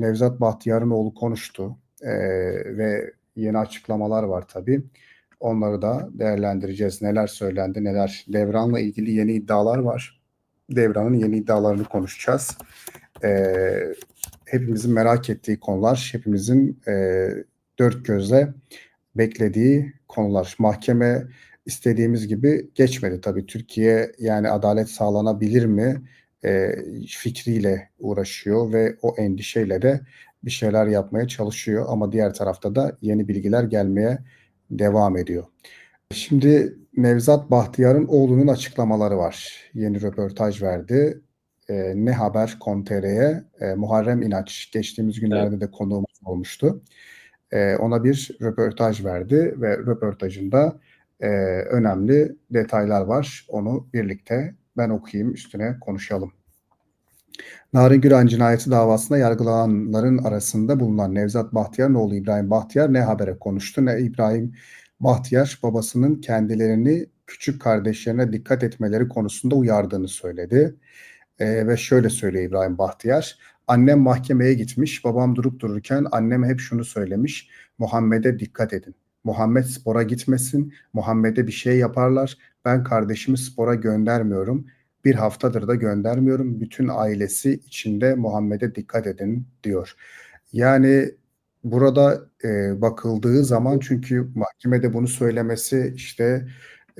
Nevzat Bahtiyar'ın oğlu konuştu Ee, ve yeni açıklamalar var tabii. Onları da değerlendireceğiz. Neler söylendi, neler. Devran'la ilgili yeni iddialar var. Devran'ın yeni iddialarını konuşacağız. Ee, hepimizin merak ettiği konular, hepimizin e, dört gözle beklediği konular. Mahkeme istediğimiz gibi geçmedi tabii. Türkiye yani adalet sağlanabilir mi e, fikriyle uğraşıyor ve o endişeyle de bir şeyler yapmaya çalışıyor ama diğer tarafta da yeni bilgiler gelmeye devam ediyor. Şimdi Nevzat Bahtiyar'ın oğlunun açıklamaları var. Yeni röportaj verdi. E, ne haber Kontere'ye e, Muharrem İnaç geçtiğimiz günlerde de konuğumuz olmuştu. E, ona bir röportaj verdi ve röportajında e, önemli detaylar var. Onu birlikte ben okuyayım üstüne konuşalım. Narin Güran cinayeti davasında yargılananların arasında bulunan Nevzat Bahtiyar'ın oğlu İbrahim Bahtiyar ne habere konuştu ne İbrahim Bahtiyar babasının kendilerini küçük kardeşlerine dikkat etmeleri konusunda uyardığını söyledi. Ee, ve şöyle söylüyor İbrahim Bahtiyar. Annem mahkemeye gitmiş. Babam durup dururken annem hep şunu söylemiş. Muhammed'e dikkat edin. Muhammed spora gitmesin. Muhammed'e bir şey yaparlar. Ben kardeşimi spora göndermiyorum. Bir haftadır da göndermiyorum. Bütün ailesi içinde Muhammed'e dikkat edin diyor. Yani burada e, bakıldığı zaman çünkü mahkemede bunu söylemesi işte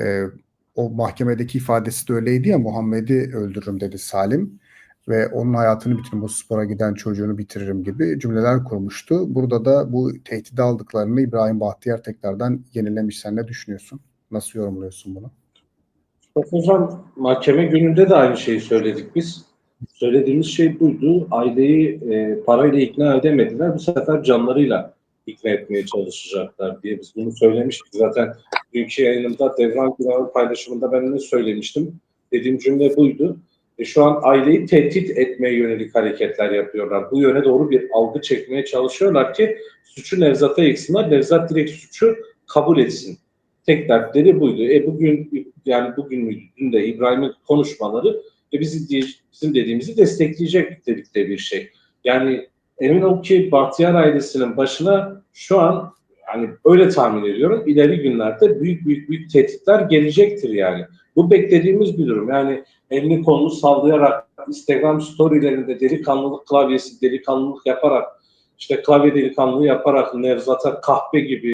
e, o mahkemedeki ifadesi de öyleydi ya Muhammed'i öldürürüm dedi Salim ve onun hayatını bitiririm, bu spora giden çocuğunu bitiririm gibi cümleler kurmuştu. Burada da bu tehdidi aldıklarını İbrahim Bahtiyar tekrardan yenilemiş. Sen ne düşünüyorsun? Nasıl yorumluyorsun bunu? Hocam mahkeme gününde de aynı şeyi söyledik biz. Söylediğimiz şey buydu. Aileyi e, parayla ikna edemediler. Bu sefer canlarıyla ikna etmeye çalışacaklar diye biz bunu söylemiştik. Zaten dünkü yayınımda Devran Güran'ın paylaşımında ben ne söylemiştim? Dediğim cümle buydu. E, şu an aileyi tehdit etmeye yönelik hareketler yapıyorlar. Bu yöne doğru bir algı çekmeye çalışıyorlar ki suçu Nevzat'a yıksınlar. Nevzat direkt suçu kabul etsin. Tek dertleri buydu. E bugün yani bugün müydü? Dün de İbrahim'in konuşmaları e bizi bizim dediğimizi destekleyecek dedikleri bir şey. Yani emin ol ki Bahtiyar ailesinin başına şu an yani öyle tahmin ediyorum ileri günlerde büyük büyük büyük tehditler gelecektir yani. Bu beklediğimiz bir durum. Yani elini kolunu sallayarak Instagram storylerinde delikanlılık klavyesi delikanlılık yaparak işte klavye delikanlılığı yaparak Nevzat'a kahpe gibi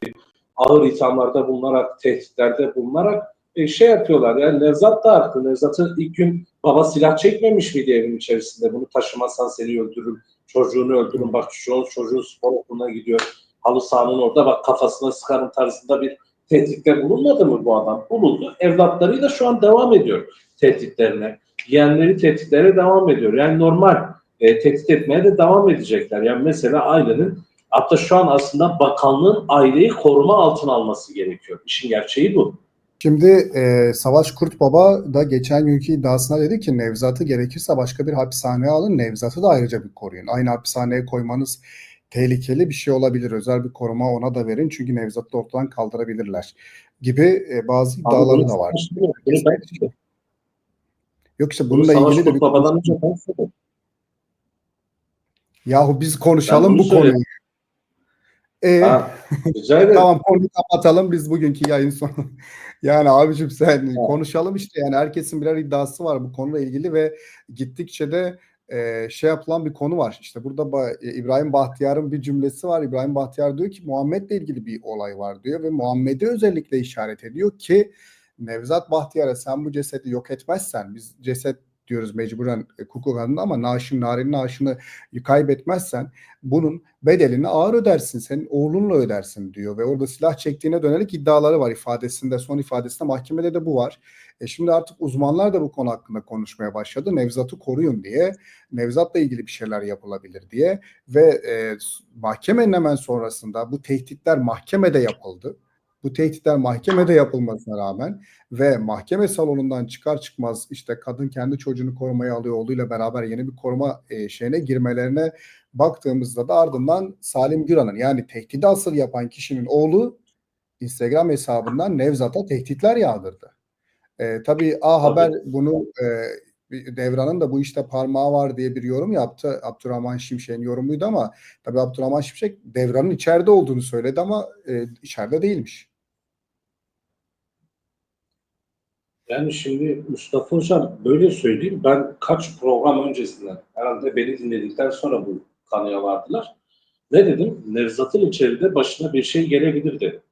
ağır ithamlarda bulunarak, tehditlerde bulunarak e, şey yapıyorlar. Yani Nevzat da haklı. Nevzat'ı ilk gün baba silah çekmemiş miydi evin içerisinde? Bunu taşımazsan seni öldürürüm, çocuğunu öldürürüm. Bak an çocuğun spor okuluna gidiyor. Halı sahanın orada bak kafasına sıkarım tarzında bir tehditte bulunmadı mı bu adam? Bulundu. Evlatlarıyla şu an devam ediyor tehditlerine. Yeğenleri tehditlere devam ediyor. Yani normal e, tehdit etmeye de devam edecekler. Yani mesela ailenin Hatta şu an aslında bakanlığın aileyi koruma altına alması gerekiyor. İşin gerçeği bu. Şimdi e, Savaş Kurt Baba da geçen günkü iddiasına dedi ki Nevzat'ı gerekirse başka bir hapishaneye alın. Nevzat'ı da ayrıca bir koruyun. Aynı hapishaneye koymanız tehlikeli bir şey olabilir. Özel bir koruma ona da verin. Çünkü Nevzat'ı ortadan kaldırabilirler. Gibi e, bazı iddiaları da var. Bunu Yok işte bunu bununla Savaş ilgili de bir Baba'dan önce ben söyledim. Yahu biz konuşalım bunu bu konuyu. söyledim. E, Ha. Tamam konuyu kapatalım biz bugünkü yayın sonu. Yani abicim sen Evet. konuşalım işte yani herkesin birer iddiası var bu konuyla ilgili ve gittikçe de e, şey yapılan bir konu var. İşte burada Ba- e, İbrahim Bahtiyar'ın bir cümlesi var. İbrahim Bahtiyar diyor ki Muhammed'le ilgili bir olay var diyor ve Muhammed'i özellikle işaret ediyor ki Nevzat Bahtiyar'a sen bu cesedi yok etmezsen biz ceset diyoruz mecburen e, hukuk adına ama naaşın, narin naaşını kaybetmezsen bunun bedelini ağır ödersin. Senin oğlunla ödersin diyor ve orada silah çektiğine dönelik iddiaları var ifadesinde, son ifadesinde mahkemede de bu var. E şimdi artık uzmanlar da bu konu hakkında konuşmaya başladı. Nevzat'ı koruyun diye, Nevzat'la ilgili bir şeyler yapılabilir diye ve e, mahkemenin hemen sonrasında bu tehditler mahkemede yapıldı. Bu tehditler mahkemede yapılmasına rağmen ve mahkeme salonundan çıkar çıkmaz işte kadın kendi çocuğunu korumaya alıyor oğluyla beraber yeni bir koruma e, şeyine girmelerine baktığımızda da ardından Salim Güran'ın yani tehdidi asıl yapan kişinin oğlu Instagram hesabından Nevzat'a tehditler yağdırdı. E, tabii A Haber bunu e, Devran'ın da bu işte parmağı var diye bir yorum yaptı. Abdurrahman Şimşek'in yorumuydu ama tabii Abdurrahman Şimşek Devran'ın içeride olduğunu söyledi ama e, içeride değilmiş. Yani şimdi Mustafa Hocam böyle söyleyeyim ben kaç program öncesinden herhalde beni dinledikten sonra bu kanıya vardılar. Ne dedim? Nevzat'ın içeride başına bir şey gelebilirdi.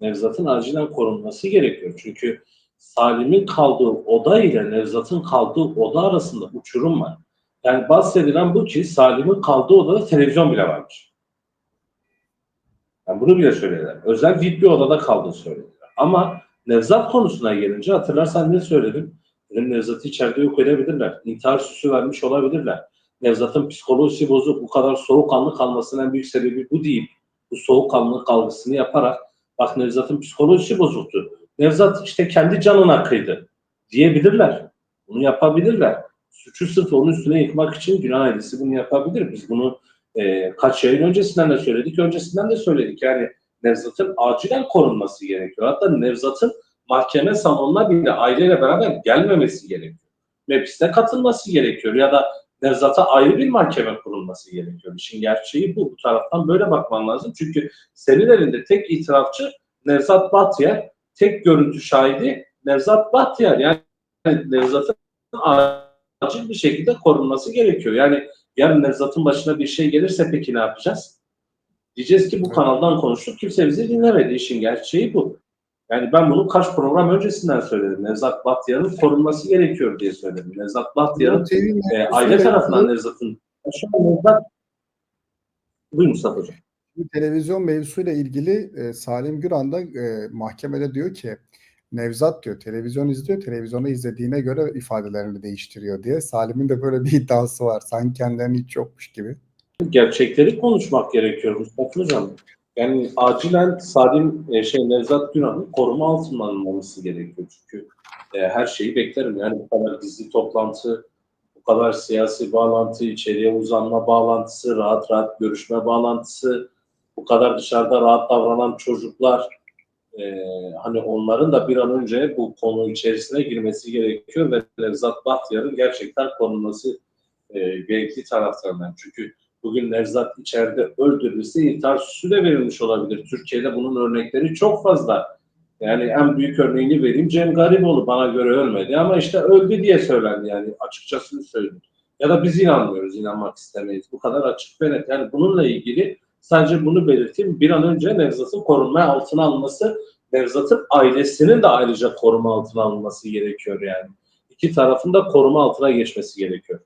Nevzat'ın acilen korunması gerekiyor. Çünkü Salim'in kaldığı oda ile Nevzat'ın kaldığı oda arasında uçurum var. Yani bahsedilen bu ki Salim'in kaldığı odada televizyon bile varmış. Yani bunu bile söylediler. Özel VIP bir odada kaldığını söylediler. Ama Nevzat konusuna gelince hatırlarsan ne söyledim? Dedim Nevzat'ı içeride yok edebilirler. İntihar süsü vermiş olabilirler. Nevzat'ın psikolojisi bozuk, bu kadar soğukkanlı kalmasının en büyük sebebi bu değil. Bu soğukkanlılık algısını yaparak bak Nevzat'ın psikolojisi bozuktu. Nevzat işte kendi canına kıydı diyebilirler. Bunu yapabilirler. Suçu sırf onun üstüne yıkmak için günah ailesi bunu yapabilir. Biz bunu e, kaç yayın öncesinden de söyledik, öncesinden de söyledik. Yani Nevzat'ın acilen korunması gerekiyor. Hatta Nevzat'ın mahkeme salonuna bile aileyle beraber gelmemesi gerekiyor. Mecliste katılması gerekiyor ya da Nevzat'a ayrı bir mahkeme kurulması gerekiyor. İşin gerçeği bu. Bu taraftan böyle bakman lazım. Çünkü senin elinde tek itirafçı Nevzat Bahtiyar, tek görüntü şahidi Nevzat Bahtiyar. Yani Nevzat'ın acil bir şekilde korunması gerekiyor. Yani yarın Nevzat'ın başına bir şey gelirse peki ne yapacağız? Diyeceğiz ki bu kanaldan konuştuk, kimse bizi dinlemedi. İşin gerçeği bu. Yani ben bunu kaç program öncesinden söyledim. Nevzat Bahtiyar'ın korunması gerekiyor diye söyledim. Nevzat Bahtiyar'ın e, aile tarafından Nevzat'ın şu an Nevzat Buyurun Mustafa Hocam. Televizyon mevzusuyla ilgili e, Salim Güran da e, mahkemede diyor ki Nevzat diyor televizyon izliyor, televizyonu izlediğine göre ifadelerini değiştiriyor diye. Salim'in de böyle bir iddiası var. Sanki kendilerinin hiç yokmuş gibi. Gerçekleri konuşmak gerekiyor Mustafa Hocam. Yani acilen Salim e, şey Nevzat Günan'ın koruma altına alınması gerekiyor. Çünkü e, her şeyi beklerim. Yani bu kadar gizli toplantı, bu kadar siyasi bağlantı, içeriye uzanma bağlantısı, rahat rahat görüşme bağlantısı, bu kadar dışarıda rahat davranan çocuklar, e, hani onların da bir an önce bu konu içerisine girmesi gerekiyor ve Nevzat Bahtiyar'ın gerçekten korunması e, gerekli taraftarından. Çünkü bugün Nevzat içeride öldürülse intihar süsü verilmiş olabilir. Türkiye'de bunun örnekleri çok fazla. Yani en büyük örneğini vereyim. Cem Gariboğlu bana göre ölmedi ama işte öldü diye söylendi yani açıkçası söyleyeyim. Ya da biz inanmıyoruz, inanmak istemeyiz. Bu kadar açık ve net. Yani bununla ilgili sadece bunu belirteyim. Bir an önce Nevzat'ın korunma altına alınması, Nevzat'ın ailesinin de ayrıca koruma altına alınması gerekiyor yani. İki tarafın da koruma altına geçmesi gerekiyor.